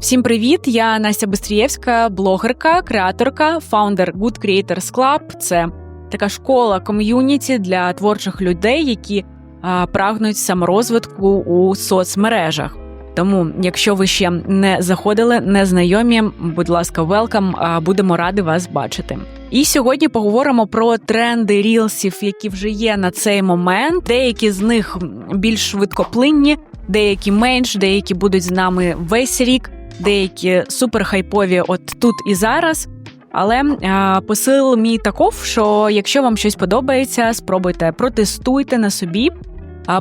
Всім привіт! Я Настя Бистрієвська, блогерка, креаторка, фаундер Good Creators Club. Це така школа ком'юніті для творчих людей, які а, прагнуть саморозвитку у соцмережах. Тому, якщо ви ще не заходили, не знайомі, будь ласка, велкам, будемо раді вас бачити. І сьогодні поговоримо про тренди рілсів, які вже є на цей момент. Деякі з них більш швидкоплинні, деякі менш, деякі будуть з нами весь рік деякі суперхайпові от тут і зараз. Але а, посил мій таков, що якщо вам щось подобається, спробуйте протестуйте на собі.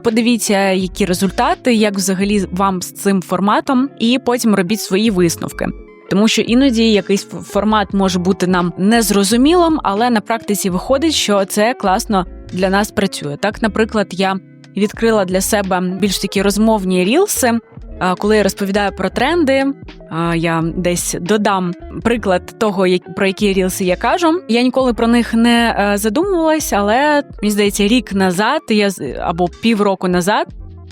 Подивіться, які результати, як взагалі вам з цим форматом, і потім робіть свої висновки. Тому що іноді якийсь формат може бути нам незрозумілим, але на практиці виходить, що це класно для нас працює. Так, наприклад, я відкрила для себе більш такі розмовні рілси, коли я розповідаю про тренди, я десь додам приклад того, про які рілси я кажу. Я ніколи про них не е, задумувалась, але мені здається, рік назад я або півроку назад.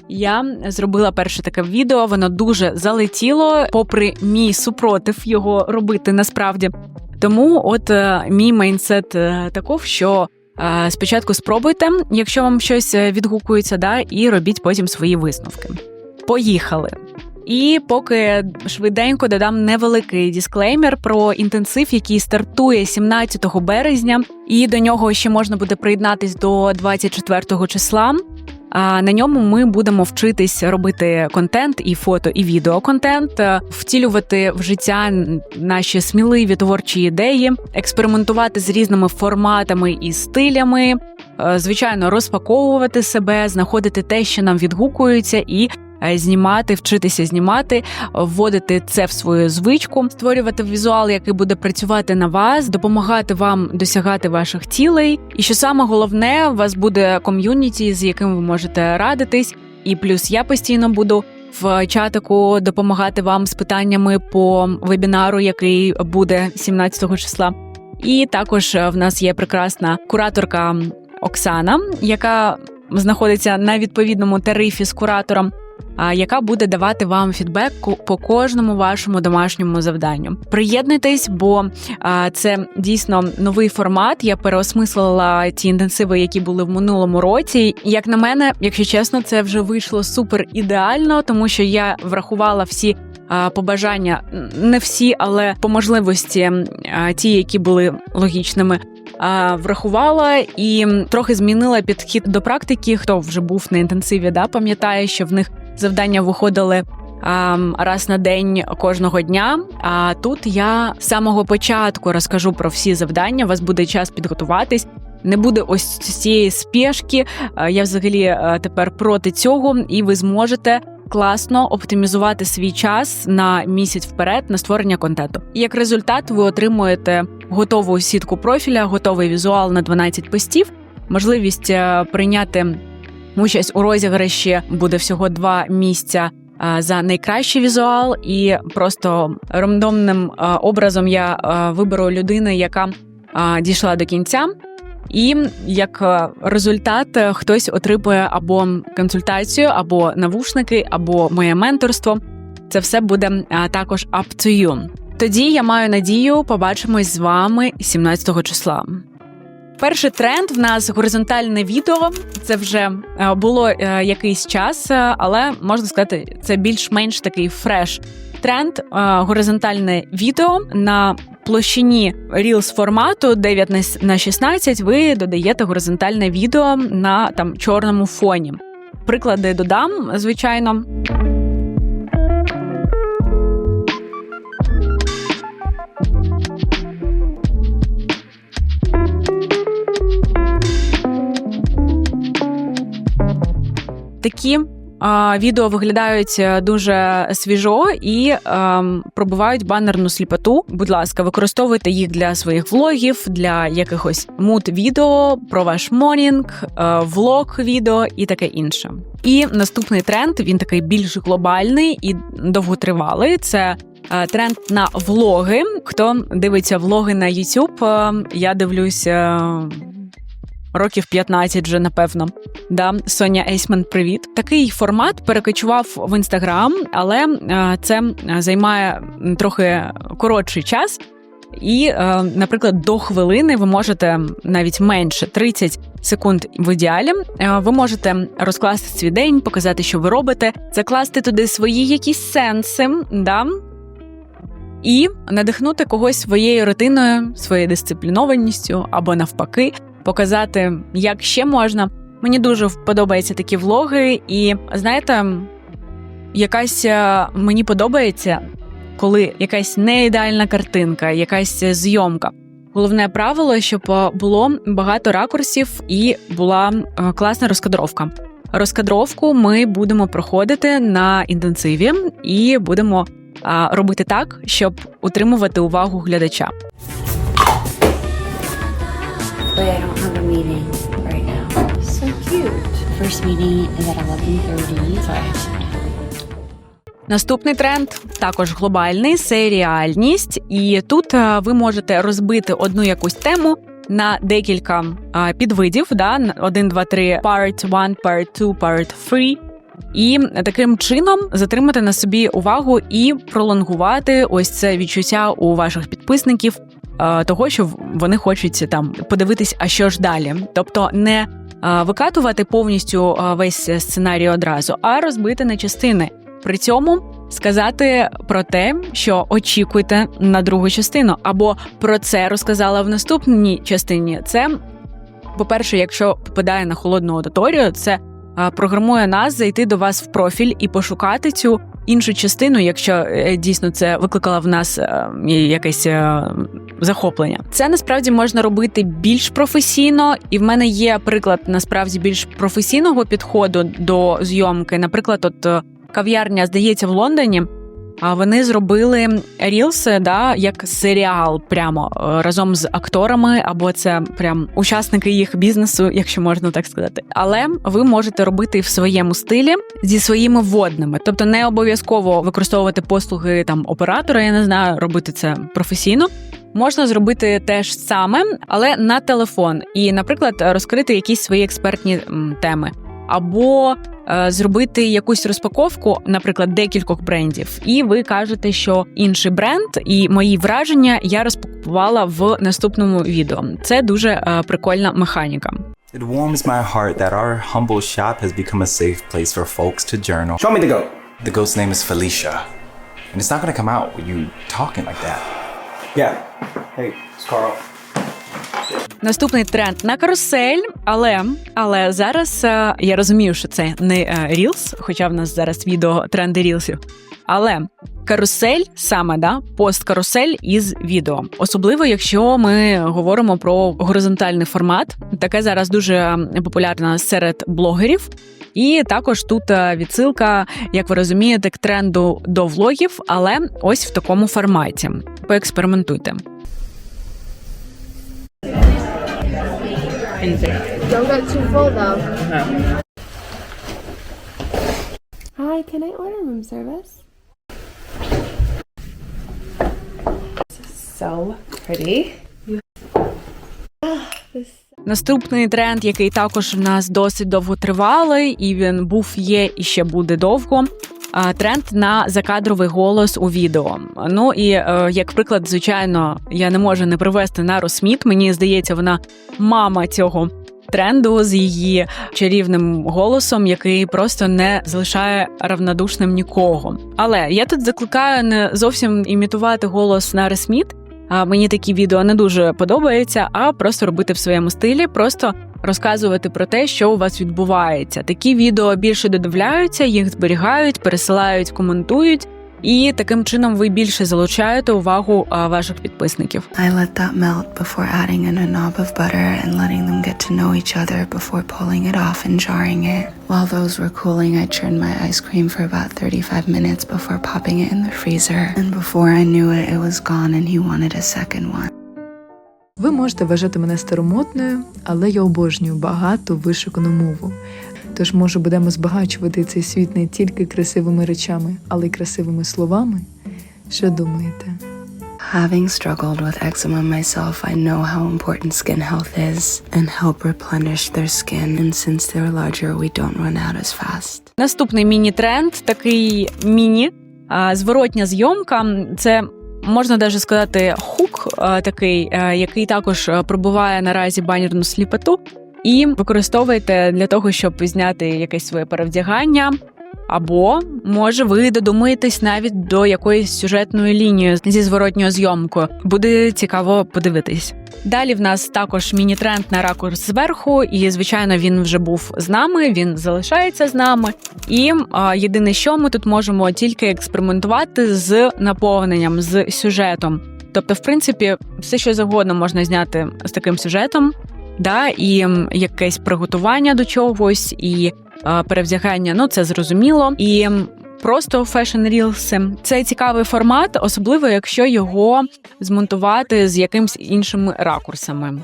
Я зробила перше таке відео, воно дуже залетіло, попри мій супротив його робити насправді. Тому, от е, мій майнсет е, таков, що спочатку спробуйте, якщо вам щось відгукується, да, і робіть потім свої висновки. Поїхали. І поки швиденько додам невеликий дисклеймер про інтенсив, який стартує 17 березня, і до нього ще можна буде приєднатись до 24 числа. А на ньому ми будемо вчитись робити контент, і фото, і відеоконтент, е, втілювати в життя наші сміливі творчі ідеї, експериментувати з різними форматами і стилями, е, звичайно, розпаковувати себе, знаходити те, що нам відгукується, і знімати, вчитися знімати, вводити це в свою звичку, створювати візуал, який буде працювати на вас, допомагати вам досягати ваших цілей. І що саме головне, у вас буде ком'юніті, з яким ви можете радитись. І плюс я постійно буду в чатику допомагати вам з питаннями по вебінару, який буде 17 числа. І також в нас є прекрасна кураторка Оксана, яка знаходиться на відповідному тарифі з куратором яка буде давати вам фідбек по кожному вашому домашньому завданню. Приєднуйтесь, бо це дійсно новий формат. Я переосмислила ті інтенсиви, які були в минулому році. Як на мене, якщо чесно, це вже вийшло супер ідеально, тому що я врахувала всі. Побажання не всі, але по можливості ті, які були логічними, врахувала і трохи змінила підхід до практики. Хто вже був на інтенсиві, да пам'ятає, що в них завдання виходили. Раз на день кожного дня. А тут я з самого початку розкажу про всі завдання. У вас буде час підготуватись. Не буде ось цієї спешки. Я взагалі тепер проти цього, і ви зможете класно оптимізувати свій час на місяць вперед на створення контенту. І як результат, ви отримуєте готову сітку профіля, готовий візуал на 12 постів, можливість е, прийняти. Участь у розіграші буде всього два місця за найкращий візуал, і просто рандомним образом я виберу людину, яка дійшла до кінця. І як результат хтось отримує або консультацію, або навушники, або моє менторство. Це все буде також up to you. Тоді я маю надію, побачимось з вами 17 числа. Перший тренд в нас горизонтальне відео. Це вже е, було е, якийсь час, е, але можна сказати, це більш-менш такий фреш тренд. Горизонтальне відео на площині Reels формату 9 на 16 Ви додаєте горизонтальне відео на там чорному фоні. Приклади додам, звичайно. Такі. Відео виглядають е, дуже свіжо і е, пробувають банерну сліпоту. Будь ласка, використовуйте їх для своїх влогів, для якихось мут відео про ваш морінг, е, влог відео і таке інше. І наступний тренд він такий більш глобальний і довготривалий. Це е, тренд на влоги. Хто дивиться влоги на YouTube, Я дивлюся років 15 вже, напевно. Да, Соня Ейсман, привіт. Такий формат перекочував в інстаграм, але е, це займає трохи коротший час. І, е, наприклад, до хвилини ви можете навіть менше 30 секунд в ідеалі. е, Ви можете розкласти свій день, показати, що ви робите, закласти туди свої якісь сенси, да? і надихнути когось своєю рутиною, своєю дисциплінованістю або навпаки, показати, як ще можна. Мені дуже подобаються такі влоги, і знаєте, якась е, мені подобається, коли якась не ідеальна картинка, якась зйомка. Головне правило, щоб е, було багато ракурсів і була е, класна розкадровка. Розкадровку ми будемо проходити на інтенсиві і будемо робити так, щоб утримувати увагу глядача. But I don't have a meeting right now. So cute. First meeting is at 11.30, so I have to Наступний тренд також глобальний серіальність, і тут е, ви можете розбити одну якусь тему на декілька е, підвидів: да? на 1, 2, 3, part 1, part 2, part 3. І таким чином затримати на собі увагу і пролонгувати ось це відчуття у ваших підписників того, що вони хочуть там подивитись, а що ж далі. Тобто не е, викатувати повністю е, весь сценарій одразу, а розбити на частини. При цьому сказати про те, що очікуйте на другу частину, або про це розказала в наступній частині. Це, по-перше, якщо попадає на холодну аудиторію, це програмує нас зайти до вас в профіль і пошукати цю іншу частину, якщо е, дійсно це викликало в нас е, якесь е, захоплення. Це насправді можна робити більш професійно, і в мене є приклад насправді більш професійного підходу до зйомки. Наприклад, от кав'ярня, здається, в Лондоні. А вони зробили рілси, да, як серіал, прямо е, разом з акторами, або це прям учасники їх бізнесу, якщо можна так сказати. Але ви можете робити в своєму стилі зі своїми водними, тобто не обов'язково використовувати послуги там оператора. Я не знаю, робити це професійно. Можна зробити те ж саме, але на телефон, і, наприклад, розкрити якісь свої експертні теми. Або е, зробити якусь розпаковку, наприклад, декількох брендів, і ви кажете, що інший бренд і мої враження я розпакувала в наступному відео. Це дуже е, прикольна механіка. It warms my heart that our humble shop has become a safe place for folks to journal. Show me the goat. The ghost's name is Felicia, and it's not gonna come out with you talking like that. Yeah. Hey, it's Carl. Наступний тренд на карусель, але але зараз е, я розумію, що це не е, Reels, хоча в нас зараз відео тренди рілсів. Але карусель саме да пост-карусель із відео, особливо якщо ми говоримо про горизонтальний формат. Таке зараз дуже популярно серед блогерів. І також тут е, відсилка, як ви розумієте, к тренду до влогів, але ось в такому форматі. Поекспериментуйте. Don't get too full though. Hi, can I order room service? So pretty. Наступний тренд, який також в нас досить довго тривалий, і він був, є і ще буде довго. А, Тренд на закадровий голос у відео. Ну і е, як приклад, звичайно, я не можу не привести Нару Сміт. Мені здається, вона мама цього тренду з її чарівним голосом, який просто не залишає равнодушним нікого. Але я тут закликаю не зовсім імітувати голос Нари Сміт. А мені такі відео не дуже подобаються, а просто робити в своєму стилі, просто розказувати про те, що у вас відбувається. Такі відео більше додивляються, їх зберігають, пересилають, коментують, і таким чином ви більше залучаєте увагу ваших підписників. I let that melt before adding in a knob of butter and letting them get to know each other before pulling it off and jarring it. While those were cooling, I churned my ice cream for about 35 minutes before popping it in the freezer. And before I knew it, it was gone and he wanted a second one. Ви можете вважати мене старомодною, але я обожнюю багату вишукану мову. Тож, може, будемо збагачувати цей світ не тільки красивими речами, але й красивими словами. Що думаєте? Having struggled with eczema myself, I know how important skin health is and help replenish their skin. And since they're larger, we don't run out as fast. Наступний міні-тренд, такий міні, а, зворотня зйомка. Це можна даже сказати хук, такий, який також пробуває наразі банерну сліпоту, і використовуєте для того, щоб зняти якесь своє перевдягання. Або може ви додумаєтесь навіть до якоїсь сюжетної лінії зі зворотньою зйомкою. Буде цікаво подивитись. Далі в нас також міні-тренд на ракурс зверху, і звичайно він вже був з нами. Він залишається з нами. І а, єдине, що ми тут можемо тільки експериментувати з наповненням, з сюжетом. Тобто, в принципі, все, що завгодно можна зняти з таким сюжетом, да, і якесь приготування до чогось, і перевдягання, ну це зрозуміло. І просто фешн рілси. Це цікавий формат, особливо якщо його змонтувати з якимсь іншими ракурсами.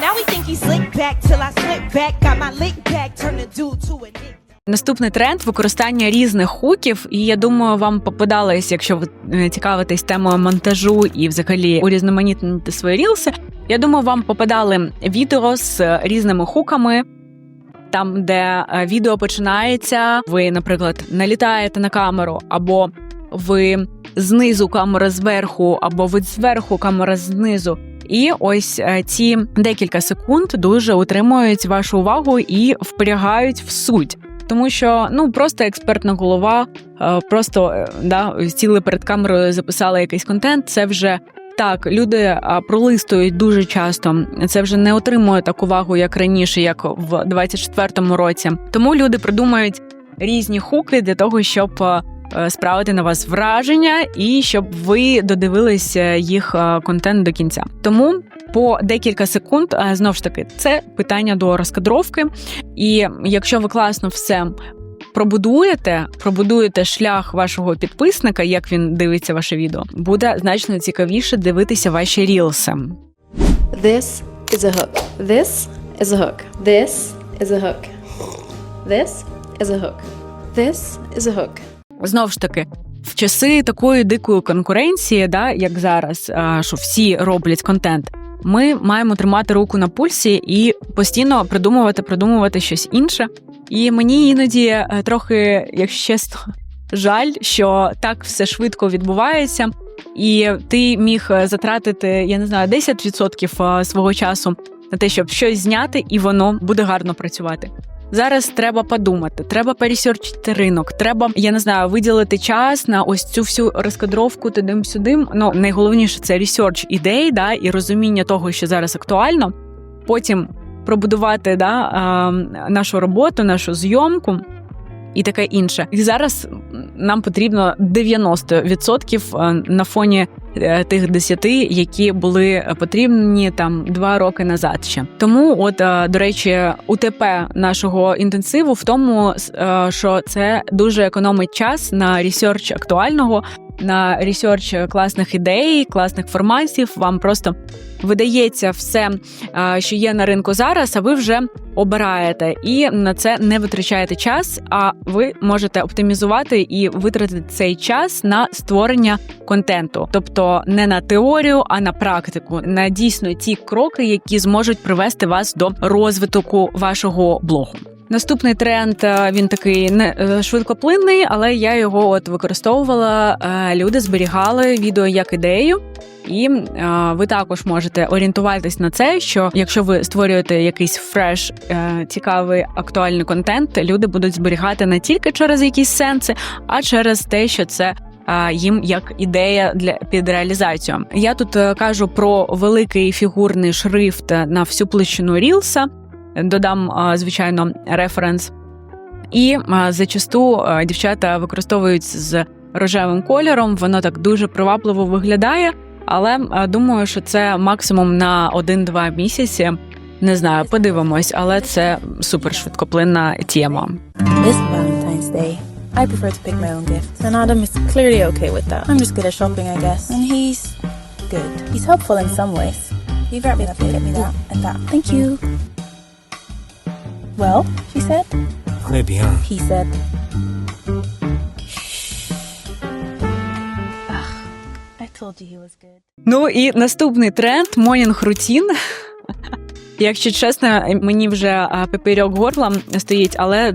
Now we think he slick back till I slip back. Got my lick back, turn the dude to a nick. Наступний тренд використання різних хуків, і я думаю, вам попадалось, якщо ви е, цікавитесь темою монтажу і взагалі урізноманітнити свої рілси. Я думаю, вам попадали відео з різними хуками. Там, де е, відео починається, ви, наприклад, налітаєте на камеру, або ви знизу камера зверху, або ви зверху камера знизу. І ось е, ці декілька секунд дуже утримують вашу увагу і впрягають в суть. Тому що ну просто експертна голова, е, просто е, да, сіли перед камерою, записали якийсь контент. Це вже так, люди пролистують дуже часто. Це вже не отримує таку увагу, як раніше, як в 24-му році. Тому люди придумають різні хуки для того, щоб е, е, справити на вас враження і щоб ви додивилися їх е, контент до кінця. Тому по декілька секунд е, знов ж таки це питання до розкадровки. І якщо ви класно все пробудуєте, пробудуєте шлях вашого підписника, як він дивиться ваше відео, буде значно цікавіше дивитися ваші рілси. This is a hook. This is a hook. This is a hook. This is a hook. This is a hook. Знов ж таки. В часи такої дикої конкуренції, да, як зараз, що всі роблять контент, ми маємо тримати руку на пульсі і постійно придумувати, придумувати щось інше. І мені іноді е, трохи, якщо чесно, жаль, що так все швидко відбувається, і ти міг е, затратити, я не знаю, 10% свого часу на те, щоб щось зняти, і воно буде гарно працювати. Зараз треба подумати, треба пересерчити ринок, треба, я не знаю, виділити час на ось цю всю розкадровку тудим-сюдим. Ну найголовніше це ресерч ідей, да, і розуміння того, що зараз актуально. Потім пробудувати да, нашу роботу, нашу зйомку. І таке інше. І зараз нам потрібно 90% на фоні е, тих 10, які були потрібні там два роки назад ще. Тому, от е, до речі, УТП нашого інтенсиву в тому, е, що це дуже економить час на ресерч актуального, на ресерч класних ідей, класних форматів. Вам просто видається все, е, що є на ринку зараз, а ви вже обираєте і на це не витрачаєте час. А ви можете оптимізувати і витратити цей час на створення контенту, тобто не на теорію, а на практику, на дійсно ті кроки, які зможуть привести вас до розвитку вашого блогу. Наступний тренд е, він такий не е, швидкоплинний, але я його от використовувала. Е, Люди зберігали відео як ідею. І е, ви також можете орієнтуватись на це, що якщо ви створюєте якийсь фреш, е, цікавий актуальний контент, люди будуть зберігати не тільки через якісь сенси, а через те, що це. е, Їм як ідея для під реалізацію. Я тут кажу про великий фігурний шрифт на всю площину рілса. Додам, звичайно, референс. І зачасту дівчата використовують з рожевим кольором, воно так дуже привабливо виглядає. Але думаю, що це максимум на 1-2 місяці. Не знаю, подивимось, але це супер швидкоплинна тема. This Valentine's Day, I prefer to pick my own gifts, and Adam is clearly okay with that. I'm just good at shopping, I guess. And he's good. He's helpful in some ways. You've me updated me that. In fact, thank you. Well, she said. Très bien. He said. I told you he was good. Ну і наступний тренд morning routine. Якщо чесно, мені вже а, пепельок горла стоїть, але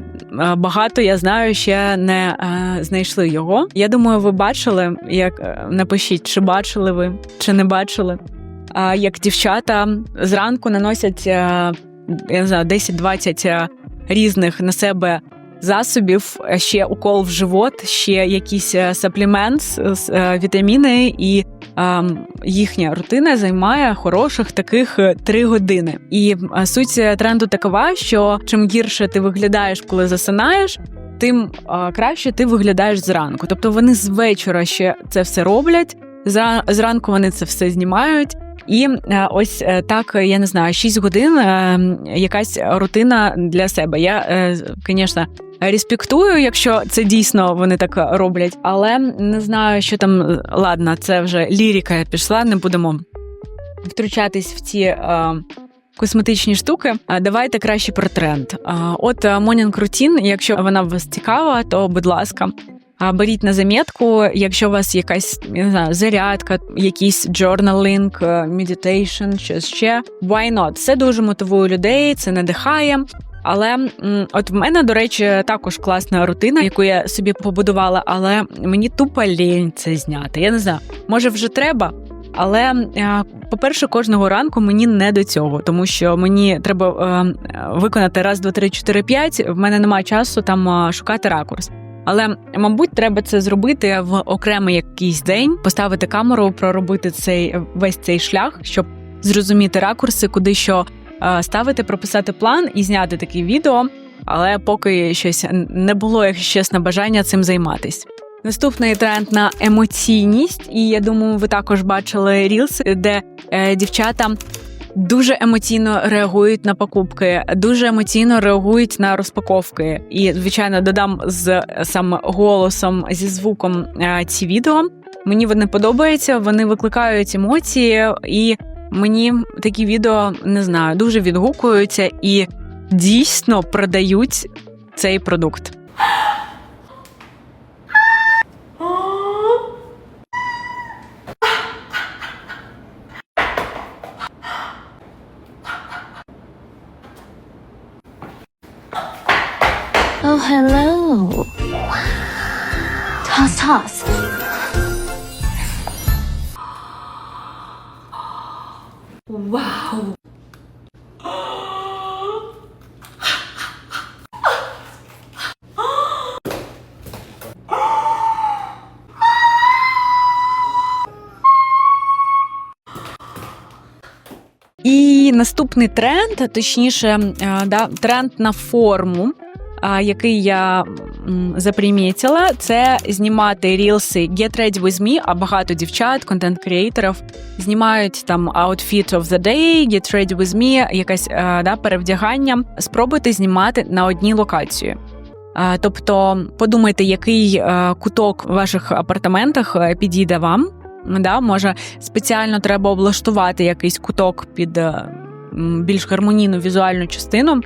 багато я знаю, ще не знайшли його. Я думаю, ви бачили, як е, напишіть, чи бачили ви, чи не бачили. А, як дівчата зранку наносять е, я не знаю, 10-20 е, різних на себе засобів, е, ще укол в живот, ще якісь е, саплімент, вітаміни і ем, їхня рутина займає хороших таких е, три години. І суть тренду такова, що чим гірше ти виглядаєш, коли засинаєш. Тим краще ти виглядаєш зранку. Тобто вони з вечора ще це все роблять. Зранку вони це все знімають. І е, ось е, так, е, я не знаю, 6 годин якась рутина для себе. Я, звісно, респектую, якщо це дійсно вони так роблять, але не знаю, що там. Ладно, це вже лірика пішла, не будемо втручатись в ці. Косметичні штуки, А давайте краще про тренд. От Morning Routine, якщо вона вас цікава, то будь ласка, беріть на замітку. Якщо у вас якась не знаю, зарядка, якийсь journaling, е, meditation, щось ще. Why not? Це дуже мотивує людей, це надихає. Але от в мене, до речі, також класна рутина, яку я собі побудувала, але мені тупо лінь це зняти. Я не знаю, може вже треба. Але е, по-перше, кожного ранку мені не до цього, тому що мені треба е, виконати раз, два, три, чотири, п'ять. В мене немає часу там шукати ракурс. Але, мабуть, треба це зробити в окремий якийсь день, поставити камеру, проробити цей весь цей шлях, щоб зрозуміти ракурси, куди що е, ставити, прописати план і зняти таке відео. Але поки щось не було, якщо чесно, бажання цим займатись. Наступний тренд на емоційність, і я думаю, ви також бачили рілс, де е, дівчата дуже емоційно реагують на покупки, дуже емоційно реагують на розпаковки. І, звичайно, додам з саме голосом зі звуком е, ці відео. Мені вони подобаються, вони викликають емоції, і мені такі відео не знаю, дуже відгукуються і дійсно продають цей продукт. Hello. Toss, toss. І наступний тренд, точніше, е, да, тренд на форму, який я запримітила, це знімати рілси Get Ready With Me, а багато дівчат, контент-креаторів знімають там Outfit of the Day, Get Ready With Me, якесь да, перевдягання. Спробуйте знімати на одній локації. Тобто подумайте, який куток в ваших апартаментах е, підійде вам. Да, може, спеціально треба облаштувати якийсь куток під е, більш гармонійну візуальну частину.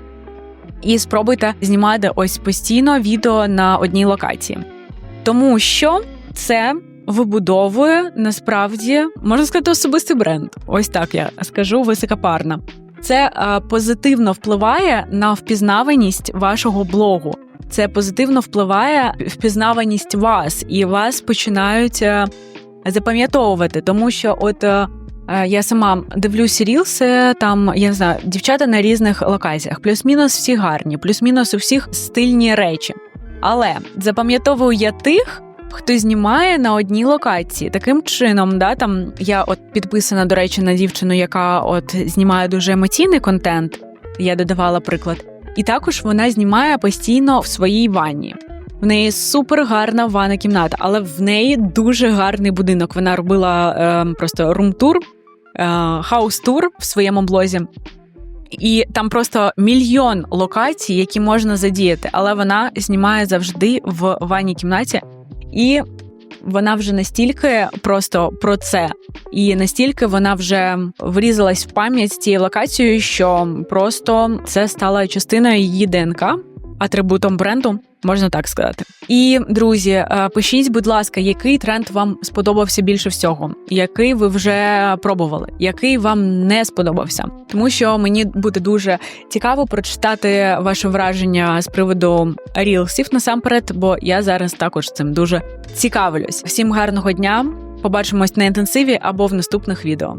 І спробуйте знімати ось постійно відео на одній локації. Тому що це вибудовує насправді, можна сказати, особистий бренд. Ось так я скажу високопарно. Це е, позитивно впливає на впізнаваність вашого блогу. Це позитивно впливає впізнаваність вас, і вас починають е, запам'ятовувати, тому що от. Е, Я сама дивлюся рілси, там я не знаю, дівчата на різних локаціях. Плюс-мінус всі гарні, плюс-мінус у всіх стильні речі. Але запам'ятовую я тих, хто знімає на одній локації. Таким чином, да, там я от підписана, до речі, на дівчину, яка от знімає дуже емоційний контент. Я додавала приклад. І також вона знімає постійно в своїй ванні. В неї супер гарна ванна кімната, але в неї дуже гарний будинок. Вона робила е, просто рум-тур, хаус-тур в своєму блозі. І там просто мільйон локацій, які можна задіяти, але вона знімає завжди в ванній кімнаті. І вона вже настільки просто про це, і настільки вона вже врізалась в пам'ять цією локацією, що просто це стало частиною її ДНК, атрибутом бренду. Можна так сказати. І друзі, е, пишіть, будь ласка, який тренд вам сподобався більше всього, який ви вже пробували, який вам не сподобався, тому що мені буде дуже цікаво прочитати ваше враження з приводу рілсів насамперед, бо я зараз також цим дуже цікавлюсь. Всім гарного дня! Побачимось на інтенсиві або в наступних відео.